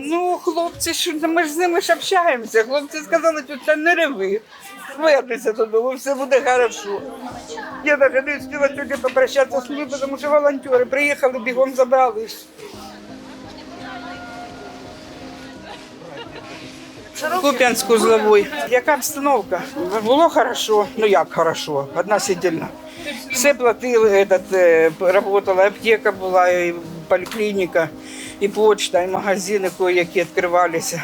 Ну, хлопці, що ми ж з ними ж общаємося. Хлопці сказали, що це не реви. Вернися додому, все буде хорошо. Я навіть не встигла сьогодні попрощатися з людьми, тому що волонтери приїхали, бігом забрали. Куп'янську узловой. Яка обстановка? Було хорошо, ну як хорошо, одна относительно. Все платили, этот, е, работала аптека була, поліклініка, і почта, і магазини кое-які відкривалися.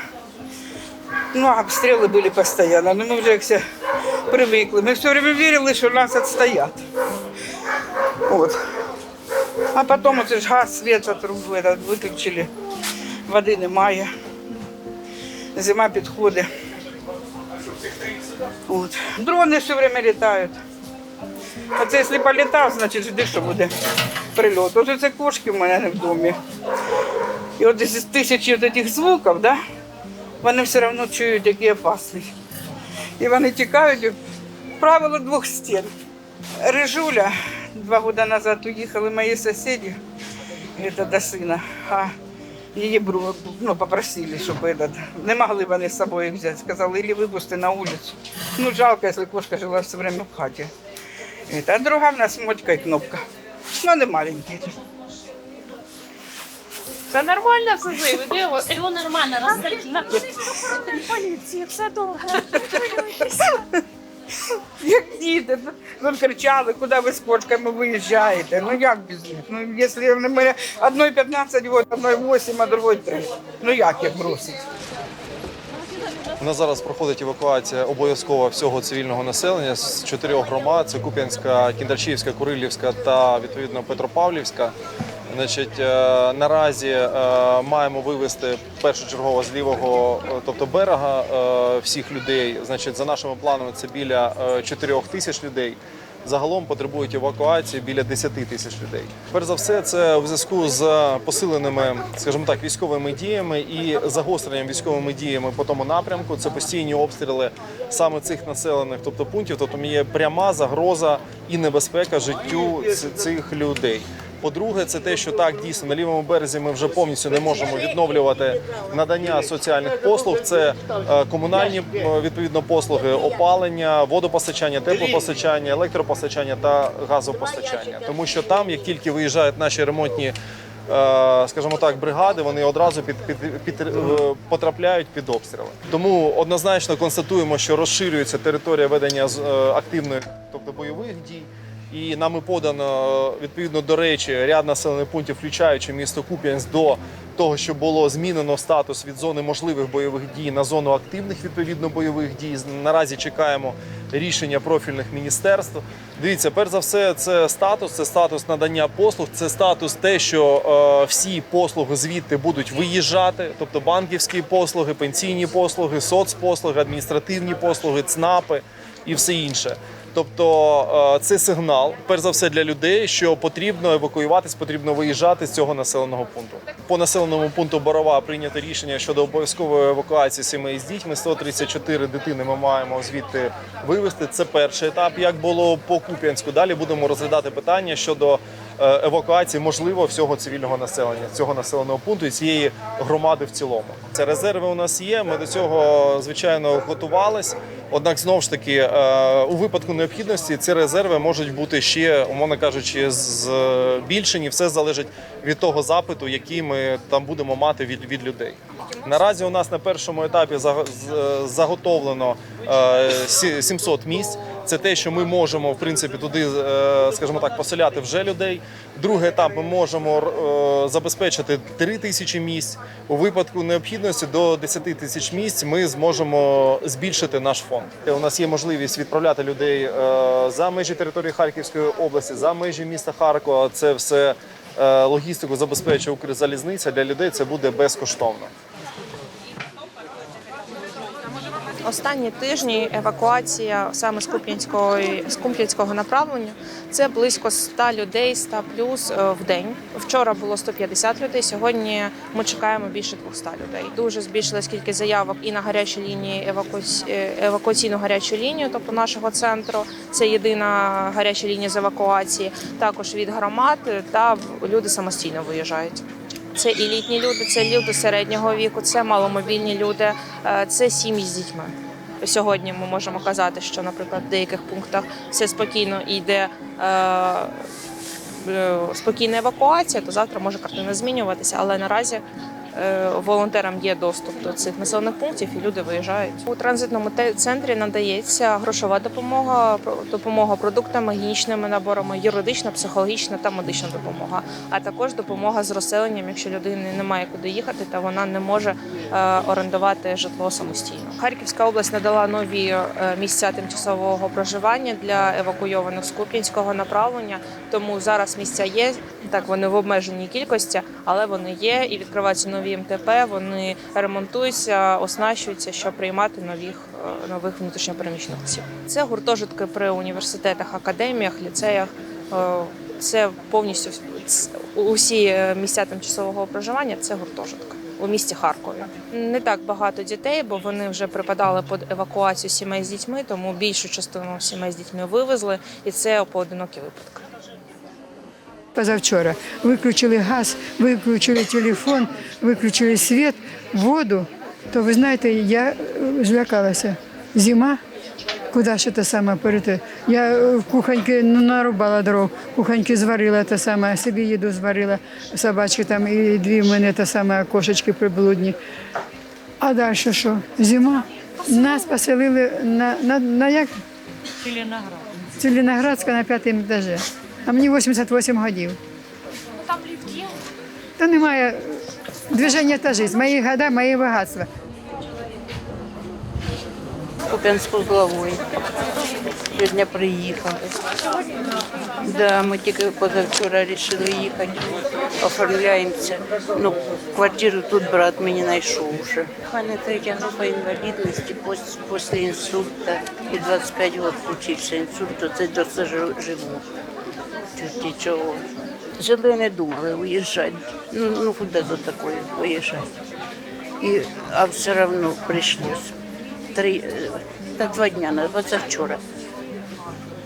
Ну, а обстріли були постійно. Ну, ми вже все привикли. Ми все время вірили, що нас відстоять. От. А потім оце ж газ, світ трубу виключили, води немає. Зима підходить. От. Дрони все время літають. А це якщо політав, значить жди, що буде прильот. Ось це кошки в мене в домі. І от із тисячі цих звуків, да, вони все одно чують, який опасний. І вони тікають правило двох стін. Рижуля два роки назад уїхали мої сусіди, до сина. А її бру- ну, попросили, щоб этот, не могли вони з собою взяти. Сказали, или випусти на вулицю. Ну, жалко, якщо кошка жила все время в хаті. А друга в нас мотька і кнопка. Ну, не маленькі. Це нормально все живе, його, його нормально розстріляти. Поліції, все добре. Як діти, ну, кричали, куди ви з кошками виїжджаєте. Ну як без них? Ну, якщо в мене одної 15 років, одної 8, а другої 3. Ну як їх бросить? У нас зараз проходить евакуація обов'язкова всього цивільного населення з чотирьох громад: це Куп'янська, Кіндрачівська, Курилівська та відповідно Петропавлівська. Значить, е, наразі е, маємо вивезти першочергово з лівого, е, тобто берега, всіх людей. Значить, за нашими планами це біля 4 тисяч людей. Загалом потребують евакуації біля 10 тисяч людей. Перш за все, це в зв'язку з посиленими, скажімо так, військовими діями і загостренням військовими діями по тому напрямку. Це постійні обстріли саме цих населених, тобто пунктів. Тобто є пряма загроза і небезпека життю цих людей. По-друге, це те, що так дійсно на лівому березі ми вже повністю не можемо відновлювати надання соціальних послуг. Це е, комунальні е, відповідно послуги, опалення, водопостачання, теплопостачання, електропостачання та газопостачання. Тому що там, як тільки виїжджають наші ремонтні. е, Скажімо так, бригади вони одразу під, під, під, потрапляють під обстріли. Тому однозначно констатуємо, що розширюється територія ведення з- активних, тобто бойових дій. І нами подано відповідно до речі ряд населених пунктів, включаючи місто Куп'янськ, до того, що було змінено статус від зони можливих бойових дій на зону активних відповідно бойових дій. Наразі чекаємо рішення профільних міністерств. Дивіться, перш за все, це статус, це статус надання послуг, це статус те, що е, всі послуги звідти будуть виїжджати, тобто банківські послуги, пенсійні послуги, соцпослуги, адміністративні послуги, ЦНАПи і все інше. Тобто е, це сигнал, перш за все, для людей, що потрібно евакуюватись, потрібно виїжджати з цього населеного пункту. По населеному пункту Борова прийнято рішення щодо обов'язкової евакуації сімей з дітьми. 134 дитини ми маємо звідти вивезти. Це перший етап, як було по Куп'янську. Далі будемо розглядати питання щодо евакуації, можливо, всього цивільного населення цього населеного пункту і цієї громади в цілому. Це резерви у нас є. Ми до цього звичайно готувались. Однак, знову ж таки, е, у випадку необхідності ці резерви можуть бути ще, умовно кажучи, збільшені. Все залежить від того запиту, який ми там будемо мати від, від людей. Наразі у нас на першому етапі заготовлено е, сі- 700 місць. Це те, що ми можемо в принципі туди, е, скажімо так, поселяти вже людей. Другий етап ми можемо е, забезпечити 3 тисячі місць. У випадку необхідності до 10 тисяч місць ми зможемо збільшити наш фонд. У нас є можливість відправляти людей е, за межі території Харківської області, за межі міста Харкова. Це все логістику забезпечує Укрзалізниця. Для людей це буде безкоштовно. Останні тижні евакуація саме з Куп'янського з Куп'янського направлення це близько 100 людей, 100 плюс е, в день. Вчора було 150 людей. Сьогодні ми чекаємо більше 200 людей. Дуже збільшилась кількість заявок і на гарячі лінії евакуаці... е, евакуаційну гарячу лінію, тобто нашого центру. Це єдина гаряча лінія з евакуації. Також від громад та люди самостійно виїжджають. Це і літні люди, це люди середнього віку, це маломобільні люди, е, це сім'ї з дітьми. Сьогодні ми можемо казати, що, наприклад, в деяких пунктах все спокійно йде е, е, спокійна евакуація, то завтра може картина змінюватися, але наразі. Е, Волонтерам є доступ до цих населених пунктів, і люди виїжджають. У транзитному центрі надається грошова допомога, допомога продуктами, гігієнічними наборами, юридична, психологічна та медична допомога, а також допомога з розселенням, якщо людини немає куди їхати, та вона не може е, орендувати житло самостійно. Харківська область надала нові е, місця тимчасового проживання для евакуйованих з Куп'янського направлення. Тому зараз місця є. Так вони в обмеженій кількості, але вони є і відкриваються нові МТП. Вони ремонтуються, оснащуються, щоб приймати нових е, нових внутрішньопереміщених осіб. Це гуртожитки при університетах, академіях, ліцеях. Е, Це повністю усі е, місця тимчасового проживання. Це гуртожитки у місті Харкові. Не так багато дітей, бо вони вже припадали під евакуацію сімей з дітьми, тому більшу частину сімей з дітьми вивезли, і це поодинокі випадки позавчора. Выключили газ, выключили телефон, выключили свет, воду. То ви знаєте, я е, злякалася. Зима, куди ж те саме перейти? Я е, в кухоньки ну, нарубала дров, в кухоньки зварила те саме, собі їду зварила, собачки там і дві в мене те саме кошечки приблудні. А далі що? Зима. Нас поселили на, на, на як? Целиноградська на п'ятому етажі. А мені 88 років. Там ліфт. Та немає движення етажів. Мої года, мої багатства. Куп'янську з головою. Сьогодні приїхали. Да, ми тільки позавчора вирішили їхати, оформляємося. Ну, квартиру тут брат мені знайшов вже. У мене третя група інвалідності після інсульту і 25 років включився інсульт, то це до це живу. Чуть нічого. Жили не думали уїжджати. Ну, ну куди до такої виїжджати. А все одно прийшлось. Три, е, та два дня, на позавчора.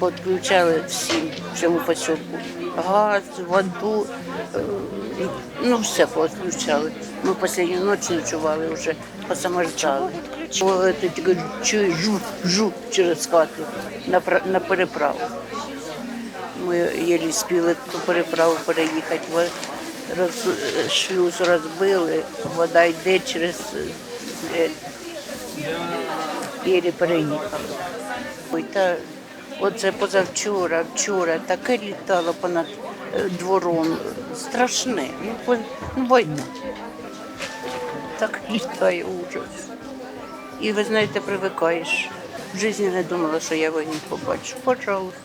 Підключали всім в цьому посілку. Газ, воду, е, ну все підключали. Ми останню ніч ночували вже, тільки чую, жу, жу через хату на, на переправу. Ми єлі спіли ту переправу переїхати. Роз, шлюз розбили, вода йде через е, єлі переїхали. Ой, та оце позавчора, вчора таке літало понад е, двором. Страшне. Ну, ну війна. Так літає ужас. І ви знаєте, привикаєш. В житті не думала, що я війну побачу. Пожалуйста.